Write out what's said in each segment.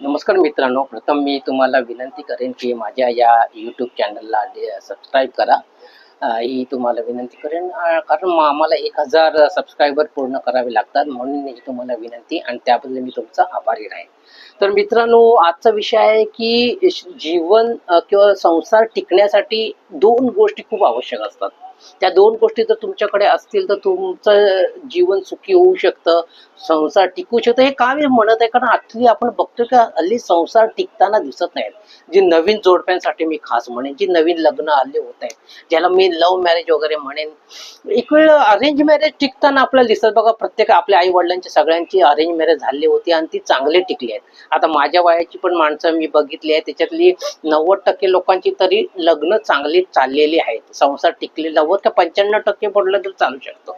नमस्कार मित्रांनो प्रथम मी तुम्हाला विनंती करेन की माझ्या या यूट्यूब चॅनलला सबस्क्राईब करा. ही तुम्हाला विनंती करेन कारण आम्हाला एक हजार सबस्क्रायबर पूर्ण करावे लागतात म्हणून ही तुम्हाला विनंती आणि त्याबद्दल मी तुमचा आभारी राहीन. तर मित्रांनो आजचा विषय आहे की जीवन किंवा संसार टिकण्यासाठी दोन गोष्टी खूप आवश्यक असतात. त्या दोन गोष्टी जर तुमच्याकडे असतील तर तुमचं जीवन सुखी होऊ शकतं संसार टिकू शकतो. हे का मी म्हणत आहे? कारण आजली आपण बघतो का हल्ली संसार टिकताना दिसत नाहीत. जी नवीन जोडप्यांसाठी मी खास म्हणेन जी नवीन लग्न आले होत आहेत ज्याला मी लव्ह मॅरेज वगैरे म्हणेन. एक वेळ अरेंज मॅरेज टिकताना आपल्याला दिसत बघा प्रत्येक आपल्या आई वडिलांची सगळ्यांची अरेंज मॅरेज झाली होती आणि ती चांगली टिकली आहेत. आता माझ्या वयाची पण माणसं मी बघितली आहे त्याच्यातली नव्वद टक्के लोकांची तरी लग्न चांगली चाललेली आहेत. संसार टिकले हो, नव्वद पंच्याण्णव टक्के पडलं तर चालू शकतो.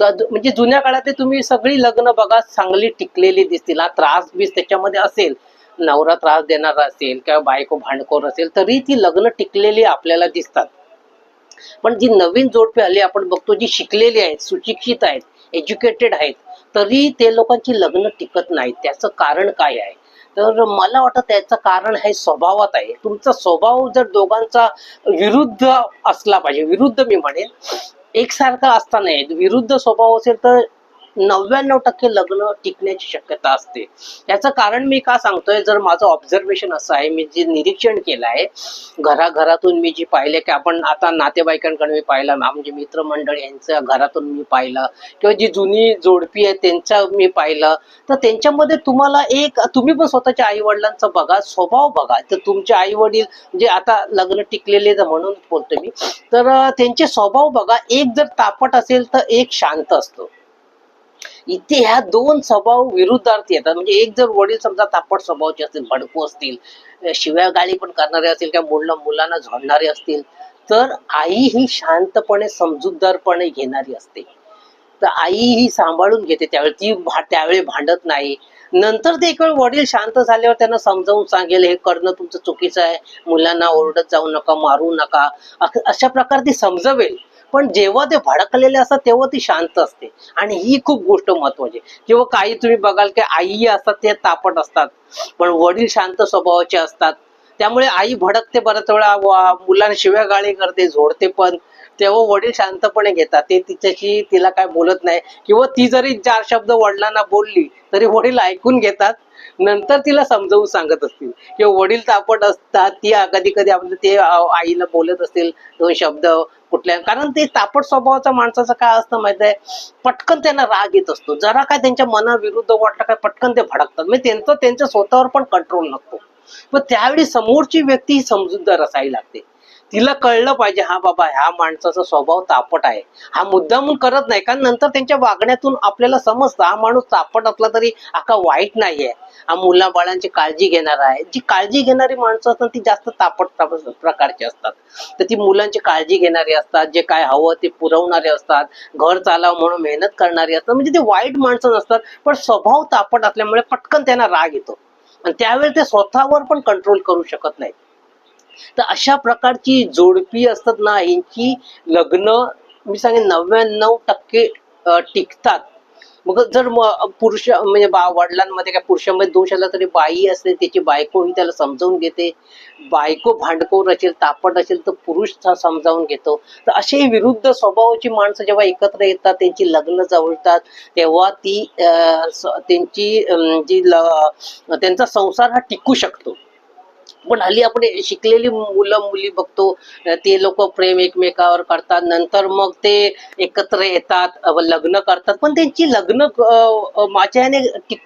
तर म्हणजे जुन्या काळात तुम्ही सगळी लग्न बघा चांगली टिकलेली दिसतील. हा त्रास बीस त्याच्यामध्ये असेल. नवरा त्रास देणारा असेल किंवा बायको भांडखोर असेल तरी ती लग्न टिकलेली आपल्याला दिसतात. पण जी नवीन जोडपे आली आपण बघतो जी शिकलेली आहेत सुशिक्षित आहेत एज्युकेटेड आहेत तरी ते लोकांची लग्न टिकत नाहीत. त्याचं कारण काय आहे? तर मला वाटतं त्याचं कारण हे स्वभावात आहे. तुमचा स्वभाव जर दोघांचा विरुद्ध असला पाहिजे विरुद्ध मी म्हणेन. एकसारखा असता नाही विरुद्ध स्वभाव असेल तर नव्याण्णव टक्के लग्न टिकण्याची शक्यता असते. याचं कारण मी का सांगतोय? जर माझं ऑब्झर्वेशन असं आहे मी जे निरीक्षण केलं आहे घराघरातून मी जी पाहिले की आपण आता नातेवाईकांकडे मी पाहिलं म्हणजे मित्रमंडळ यांच्या घरातून मी पाहिलं किंवा जी जुनी जोडपी आहे त्यांच्या मी पाहिलं तर त्यांच्यामध्ये तुम्हाला एक तुम्ही पण स्वतःच्या आई वडिलांचा बघा स्वभाव बघा. तर तुमचे आई वडील म्हणजे आता लग्न टिकलेले म्हणून बोलतो मी तर त्यांचे स्वभाव बघा. एक जर तापट असेल तर एक शांत असतो. इथे ह्या दोन स्वभाव विरुद्धार्थी येतात. म्हणजे एक जर वडील समजा तापट स्वभावाचे असतील भडकू असतील शिव्या गाळी पण करणारे असतील किंवा मुलं मुलांना झोडणारे असतील तर आई ही शांतपणे समजूतदारपणे घेणारी असते. तर आई ही सांभाळून घेते त्यावेळी. ती त्यावेळी भांडत नाही. नंतर ते एक वेळ वडील शांत झाल्यावर त्यांना समजावून सांगेल हे करणं तुमचं चुकीचं आहे. मुलांना ओरडत जाऊ नका मारू नका. अख- अशा प्रकारे ती समजवेल. पण जेव्हा ते भडकलेले असतात तेव्हा ती शांत असते. आणि ही खूप गोष्ट महत्वाची. जेव्हा काही तुम्ही बघाल की आई असतात ते तापट असतात. पण वडील शांत स्वभावाचे असतात. त्यामुळे आई भडकते बऱ्याच वेळा वा- मुलांना शिव्या गाळी करते झोडते पण. तेव्हा वडील शांतपणे घेतात. ते तिच्याशी तिला काय बोलत नाही. किंवा ती जरी चार शब्द वडिलांना बोलली तरी वडील ऐकून घेतात. नंतर तिला समजावून सांगत असतील. किंवा वडील तापट असतात. ती कधी कधी आपलं ते आईला बोलत असतील दोन शब्द कुठल्या कारण ते तापट स्वभावाचा माणसाचं काय असतं माहीत आहे पटकन त्यांना राग येत असतो. जरा काय त्यांच्या मनाविरुद्ध वाटलं काय पटकन ते भडकतात. म्हणजे त्यांचं त्यांच्या स्वतःवर पण कंट्रोल नसतो. पण त्यावेळी समोरची व्यक्ती ही समजूतदार असायला लागते. तिला कळलं पाहिजे हा बाबा ह्या माणसाचा स्वभाव तापट आहे. हा मुद्दामून करत नाही कारण नंतर त्यांच्या वागण्यातून आपल्याला समजतं हा माणूस तापट असला तरी आका वाईट नाहीये. हा मुला बाळांची काळजी घेणारा आहे. जी काळजी घेणारी माणसं असतात ती जास्त तापट तापट प्रकारची असतात. तर ती मुलांची काळजी घेणारी असतात जे काय हवं ते पुरवणारे असतात घर चालावं म्हणून मेहनत करणारी असतात म्हणजे ते वाईट माणसं नसतात पण स्वभाव तापट असल्यामुळे पटकन त्यांना राग येतो. आणि त्यावेळी ते स्वतःवर पण कंट्रोल करू शकत नाहीत. तर अशा प्रकारची जोडपी असतात ना यांची लग्न मी सांगेन नव्याण्णव टक्के टिकतात. मग जर पुरुष म्हणजे बा वडिलांमध्ये काय पुरुषांमध्ये दोष आला तरी बाई असते त्याची बायको ही त्याला समजावून घेते. बायको भांडखोर असेल तापट असेल तर पुरुष समजावून घेतो. तर असे विरुद्ध स्वभावाची माणसं जेव्हा एकत्र येतात त्यांची लग्न जवळतात तेव्हा ती अं, त्यांची जी ल- त्यांचा संसार हा टिकू शकतो. पण हल्ली आपण शिकलेली मुलं मुली बघतो ते लोक प्रेम एकमेकावर करतात नंतर मग ते एकत्र येतात लग्न करतात पण त्यांची लग्न माझ्या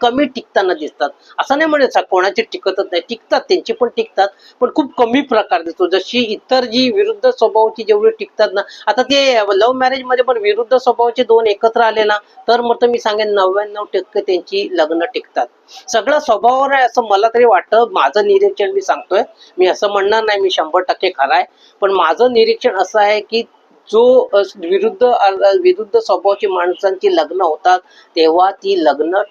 कमी टिकताना दिसतात. असं नाही म्हणत कोणाची टिकतच नाही. टिकतात त्यांची पण टिकतात पण खूप कमी प्रकार दिसतो. जशी इतर जी विरुद्ध स्वभावाची जेवढी टिकतात ना आता ते लव्ह मॅरेजमध्ये पण विरुद्ध स्वभावाचे दोन एकत्र आले ना तर मग तर मी सांगेन नव्याण्णव टक्के त्यांची लग्न टिकतात. सगळं स्वभावावर आहे असं मला तरी वाटतं. माझं निरीक्षण मी सांगतोय. मी असं म्हणणार नाही मी शंभर टक्के खरं आहे. पण माझं निरीक्षण असं आहे की जो विरुद्ध विरुद्ध स्वभावाची माणसांची लग्न होतात तेव्हा ती लग्न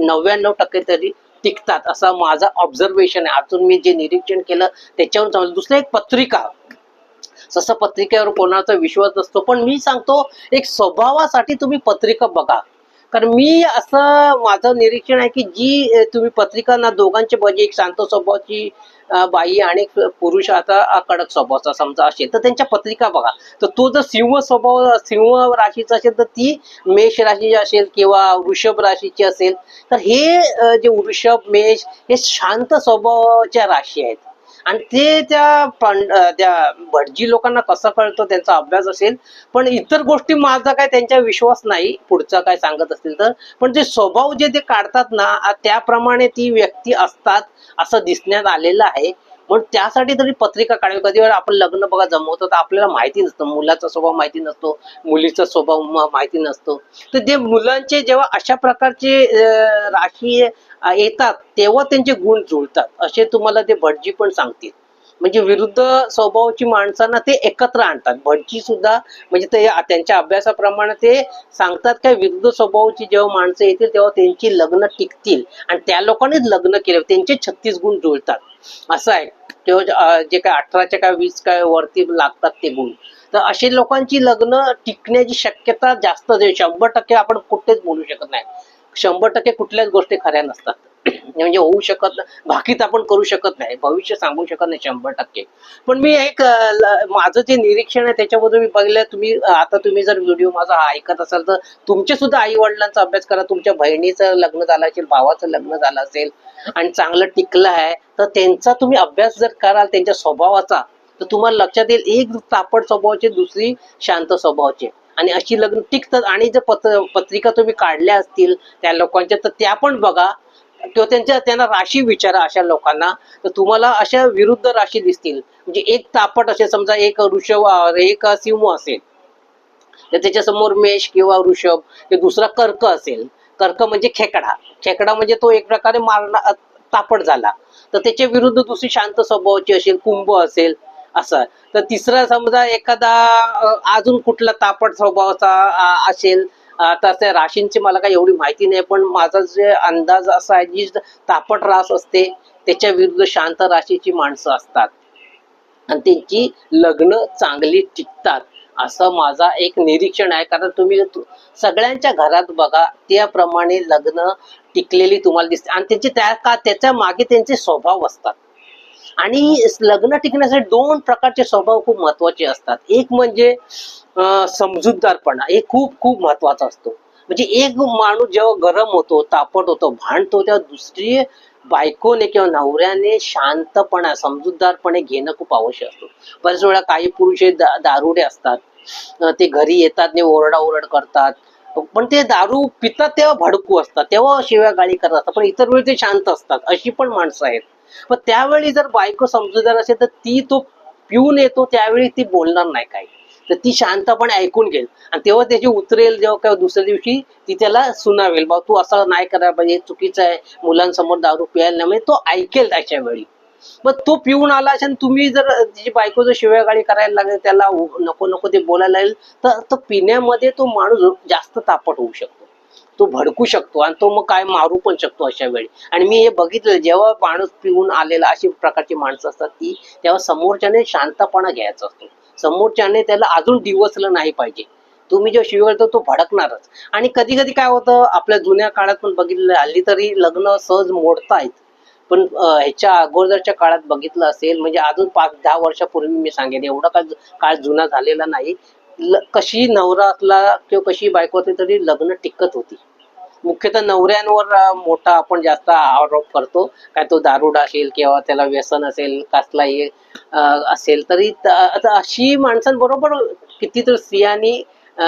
नव्याण्णव टक्के तरी टिकतात असा माझा ऑब्झर्वेशन आहे. अजून मी जे निरीक्षण केलं त्याच्यावरून समजलं. दुसरं एक पत्रिका. जसं पत्रिकेवर कोणाचा विश्वास नसतो पण मी सांगतो एक स्वभावासाठी तुम्ही पत्रिका बघा. कारण मी असं माझं निरीक्षण आहे की जी तुम्ही पत्रिका ना दोघांचे म्हणजे एक शांत स्वभावाची बाई आणि पुरुष आता कडक स्वभावाचा समजा असेल तर त्यांच्या पत्रिका बघा. तर तो जर सिंह स्वभाव सिंह राशीचा असेल तर ती मेष राशीची असेल किंवा वृषभ राशीची असेल तर हे जे वृषभ मेष हे शांत स्वभावाच्या राशी आहेत. आणि ते त्या पांड त्या भटजी लोकांना कसं कळतं त्यांचा अभ्यास असेल. पण इतर गोष्टी माझा काय त्यांच्या विश्वास नाही पुढचा काय सांगत असतील तर. पण जे स्वभाव जे ते काढतात ना त्याप्रमाणे ती व्यक्ती असतात असं दिसण्यात आलेलं आहे. म्हणून त्यासाठी तरी पत्रिका काढावी. कधी वेळा आपण लग्न बघा जमवतो तर आपल्याला माहिती नसतं. मुलाचा स्वभाव माहिती नसतो मुलीचा स्वभाव माहिती नसतो. तर जे मुलांचे जेव्हा अशा प्रकारचे राशी येतात तेव्हा त्यांचे गुण जुळतात. असे तुम्हाला ते भटजी पण सांगतील. म्हणजे विरुद्ध स्वभावाची माणसांना ते एकत्र आणतात. भटजी सुद्धा म्हणजे ते त्यांच्या अभ्यासाप्रमाणे ते सांगतात काय विरुद्ध स्वभावाची जेव्हा माणसं येतील तेव्हा त्यांची लग्न टिकतील. आणि त्या लोकांनीच लग्न केले. त्यांचे छत्तीस गुण जुळतात. असं आहे. तेव्हा जे- काय अठराच्या काय वीस काय वरती लागतात ते गुण. तर असे लोकांची लग्न टिकण्याची शक्यता जास्त शंभर टक्के आपण कुठेच बोलू शकत नाही. शंभर टक्के कुठल्याच गोष्टी खऱ्या नसतात. म्हणजे होऊ शकत नाही भाकीत आपण करू शकत नाही. भविष्य सांगू शकत नाही शंभर टक्के. पण मी एक ल- माझं जे निरीक्षण आहे त्याच्याबद्दल मी बघितलं तुम्ही आता तुम्ही जर व्हिडिओ माझा ऐकत असाल तर तुमचे सुद्धा आई वडिलांचा अभ्यास करा. तुमच्या बहिणीचं लग्न झालं असेल भावाचं लग्न झालं असेल आणि चांगलं टिकलं आहे तर त्यांचा तुम्ही अभ्यास जर कराल त्यांच्या स्वभावाचा तर तुम्हाला लक्षात येईल एक तापड स्वभावाचे दुसरी शांत स्वभावाची. आणि अशी लग्न टिकतात. आणि जर पत्र पत्रिका तुम्ही काढल्या असतील त्या लोकांच्या तर त्या पण बघा. किंवा त्यांच्या त्यांना राशी विचारा अशा लोकांना. तर तुम्हाला अशा विरुद्ध राशी दिसतील. म्हणजे एक तापट असेल समजा एक ऋषभ एक सिंह असेल. तर त्याच्यासमोर मेष किंवा ऋषभ ते दुसरा कर्क असेल. कर्क म्हणजे खेकडा. खेकडा म्हणजे तो एक प्रकारे मारणा तापट झाला. तर त्याच्या विरुद्ध दुसरी शांत स्वभावाची असेल कुंभ असेल असं तर तिसरा समजा एखादा अजून कुठला तापट स्वभावाचा असेल तर त्या राशींची मला काही एवढी माहिती नाही पण माझा जे अंदाज असा आहे जी तापट रास असते त्याच्या विरुद्ध शांत राशीची माणसं असतात. आणि त्यांची लग्न चांगली टिकतात असं माझा एक निरीक्षण आहे. कारण तुम्ही सगळ्यांच्या घरात बघा त्याप्रमाणे लग्न टिकलेली तुम्हाला दिसते. आणि त्यांची त्या का त्याच्यामागे त्यांचे स्वभाव असतात. आणि लग्न टिकण्यासाठी दोन प्रकारचे स्वभाव खूप महत्त्वाचे असतात. एक म्हणजे समजूतदारपणा. हे खूप खूप महत्त्वाचा असतो. म्हणजे एक माणूस जेव्हा गरम होतो तापट होतो भांडतो तेव्हा दुसरी बायकोने किंवा नवऱ्याने शांतपणा समजूतदारपणे घेणं खूप आवश्यक असतो. बऱ्याच वेळा काही पुरुष हे दारुडे असतात. ते घरी येतात ने ओरडाओरड करतात. पण ते दारू पितात तेव्हा भडकू असतात. तेव्हा शिव्या गाळी करत असतात. पण इतर वेळी ते शांत असतात. अशी पण माणसं आहेत. मग त्यावेळी जर बायको समजूदार असेल तर ती तो पिऊन येतो त्यावेळी ती बोलणार नाही काही. तर ती शांतपणे ऐकून घेईल. आणि तेव्हा त्याची उतरेल जेव्हा काय दुसऱ्या दिवशी ती त्याला सुनावेल. बा तू असं नाही करायला पाहिजे चुकीचं आहे. मुलांसमोर दारू प्यायला नाही म्हणजे तो ऐकेल त्याच्या वेळी मग तो पिऊन आला असेल तुम्ही जर तिची बायको जर शिव्या गाडी करायला लागेल त्याला नको नको ते बोलायला लागेल तर तो पिण्यामध्ये तो माणूस जास्त तापट होऊ शकतो. तो भडकू शकतो आणि तो मग काय मारू पण शकतो अशा वेळी. आणि मी हे बघितलं जेव्हा माणूस पिऊन आलेला अशी प्रकारची माणसं असतात ती तेव्हा समोरच्याने शांतपणा घ्यायचा असतो. समोरच्याने त्याला अजून दिवसलं नाही पाहिजे. तुम्ही जेव्हा शिवाय तो भडकणारच. आणि कधी कधी काय होतं आपल्या जुन्या काळात पण बघितलं हल्ली तरी लग्न सहज मोडतायत. पण ह्याच्या अगोदरच्या काळात बघितलं असेल म्हणजे अजून पाच दहा वर्षापूर्वी मी सांगेन एवढा काय काळ जुना झालेला नाही. कशी नवरातला किंवा कशी बायको होती तरी लग्न टिकत होती. मुख्यतः नवऱ्यांवर मोठा आपण जास्त आरोप करतो. काय तो दारुडा असेल किंवा त्याला व्यसन असेल कसलाही असेल तरी आता अशी माणसांबरोबर कितीतरी स्त्रियांनी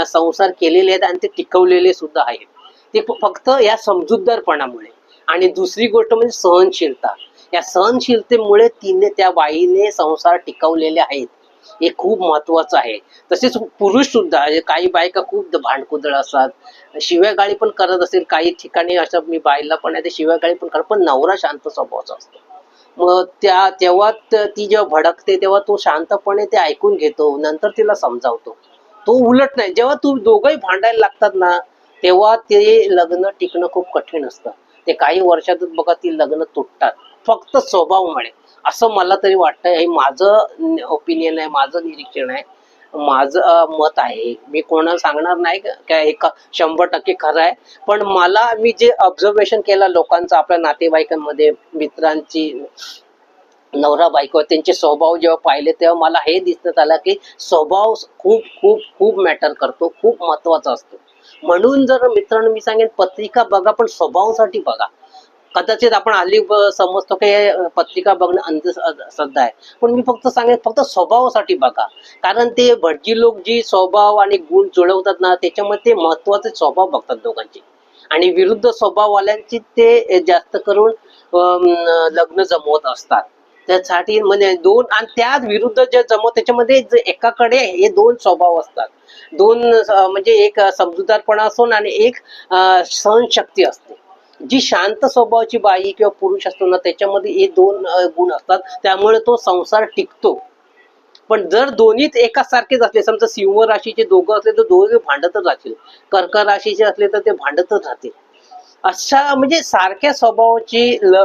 संसार केलेले आहेत आणि ते टिकवलेले सुद्धा आहेत. ते फक्त या समजूतदारपणामुळे. आणि दुसरी गोष्ट म्हणजे सहनशीलता. या सहनशीलतेमुळे तिने त्या बाईने संसार टिकवलेले आहेत. हे खूप महत्वाचं आहे. तसेच पुरुष सुद्धा काही बायका खूप भांडकुदळ असतात. शिव्या गाळी पण करत असेल काही ठिकाणी असं मी बाईला पण आहे ते शिव्या गाळी पण करत पण नवरा शांत स्वभावाचा असतो. मग त्या तेव्हा ती जेव्हा भडकते तेव्हा तो शांतपणे ते ऐकून घेतो नंतर तिला समजावतो. तो उलट नाही जेव्हा तू दोघंही भांडायला लागतात ना तेव्हा ते लग्न टिकणं खूप कठीण असतं. ते काही वर्षातच बघा ती लग्न तुटतात. फक्त स्वभावामुळे. असं मला तरी वाटतंय. हे माझं ओपिनियन आहे माझं निरीक्षण आहे. माझं मत आहे. मी कोणाला सांगणार नाही काय एक शंभर टक्के खरं आहे. पण मला मी जे ऑब्झर्वेशन केलं लोकांचं आपल्या नातेवाईकांमध्ये मित्रांची नवरा बायको त्यांचे स्वभाव जेव्हा पाहिले तेव्हा मला हे दिसण्यात आलं की स्वभाव खूप खूप खूप मॅटर करतो. खूप महत्त्वाचा असतो. म्हणून जर मित्रांनो मी सांगेन पत्रिका बघा पण स्वभावासाठी बघा. कदाचित आपण हल्ली समजतो की पत्रिका बघणं अंधश्रद्धा आहे. पण मी फक्त सांगेन फक्त स्वभावासाठी बघा. कारण ते भटजी लोक जी स्वभाव आणि गुण जुळवतात ना त्याच्यामध्ये ते महत्त्वाचे स्वभाव बघतात दोघांचे. आणि विरुद्ध स्वभाववाल्यांची ते जास्त करून लग्न जमवत असतात. त्यासाठी म्हणजे दोन आणि त्या विरुद्ध जे जमवत त्याच्यामध्ये एकाकडे हे दोन स्वभाव असतात. दोन म्हणजे एक समजूतदारपणा असून आणि एक सहनशक्ती असते. जी शांत स्वभावाची बाई किंवा पुरुष असतो ना त्याच्यामध्ये हे दोन गुण असतात. त्यामुळे तो संसार टिकतो. पण जर दोन्हीच एका सारखेच असले समजा सिंह राशीचे दोघं असले तर दोघे भांडतच राहतील. कर्क राशीचे असले तर ते भांडतच राहतील. अशा म्हणजे सारख्या स्वभावाची ल-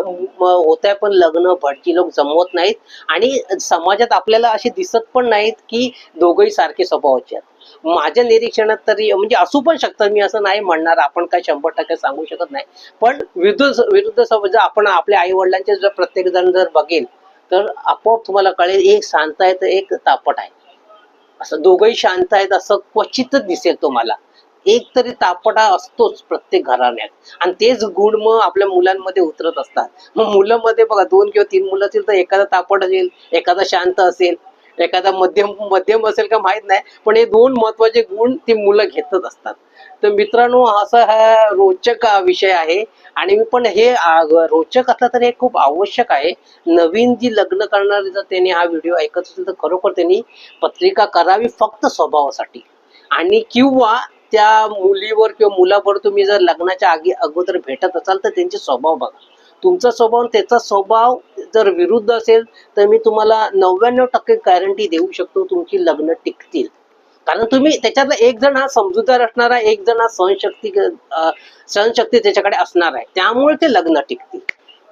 आहे पण लग्न भटकी लोक जमवत नाहीत. आणि समाजात आपल्याला असे दिसत पण नाहीत की दोघंही सारखे स्वभावाचे आहेत. माझ्या निरीक्षणात तरी म्हणजे असू पण शकतं मी असं नाही म्हणणार आपण काय शंभर टक्के सांगू शकत नाही. पण विरुद्ध विरुद्ध स्वभाव जर आपण आपल्या आई वडिलांचे जर प्रत्येक जण जर बघेल तर आपोआप तुम्हाला कळेल एक शांत आहे तर एक तापट आहे. असं दोघंही शांत आहेत असं क्वचितच दिसेल तुम्हाला. एक तरी तापडा असतोच प्रत्येक घराण्यात. आणि तेच गुण मग आपल्या मुलांमध्ये उतरत असतात. मग मुलांमध्ये बघा दोन किंवा तीन मुलं असतील तर एखादा तापट असेल एखादा शांत असेल एखादा मध्यम मध्यम असेल का माहीत नाही पण हे दोन महत्त्वाचे गुण ती मुलं घेतच असतात. तर मित्रांनो असा हा रोचक हा विषय आहे. आणि मी पण हे रोचक असला तर हे खूप आवश्यक आहे. नवीन जी लग्न करणारे जर त्यांनी हा व्हिडिओ ऐकत असेल तर खरोखर त्यांनी पत्रिका करावी फक्त स्वभावासाठी. आणि किंवा त्या मुलीवर किंवा मुलावर तुम्ही जर लग्नाच्या आगी अगोदर भेटत असाल तर त्यांचे स्वभाव बघा. तुमचा स्वभाव त्याचा स्वभाव जर विरुद्ध असेल तर मी तुम्हाला नव्याण्णव टक्के गॅरंटी देऊ शकतो तुमची लग्न टिकतील. कारण तुम्ही त्याच्यातला एक जण हा समजूतदार असणार आहे एक जण हा सहनशक्ती अं, सहनशक्ती त्याच्याकडे असणार आहे. त्यामुळे ते लग्न टिकतील.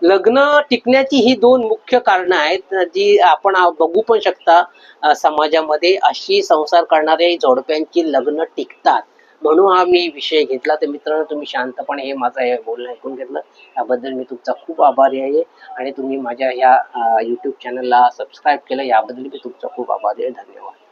लग्न टिकण्याची ही दोन मुख्य कारणं आहेत जी आपण बघू पण शकता समाजामध्ये अशी संसार करणारे जोडप्यांची लग्न टिकतात. म्हणून हा मी विषय घेतला. तर मित्रांनो तुम्ही शांतपणे हे माझं हे बोलणं ऐकून घेतलं. याबद्दल मी तुमचा खूप आभारी आहे आणि तुम्ही माझ्या ह्या यूट्यूब चॅनलला सबस्क्राईब केलं. याबद्दल मी तुमचा खूप आभारी आहे. धन्यवाद.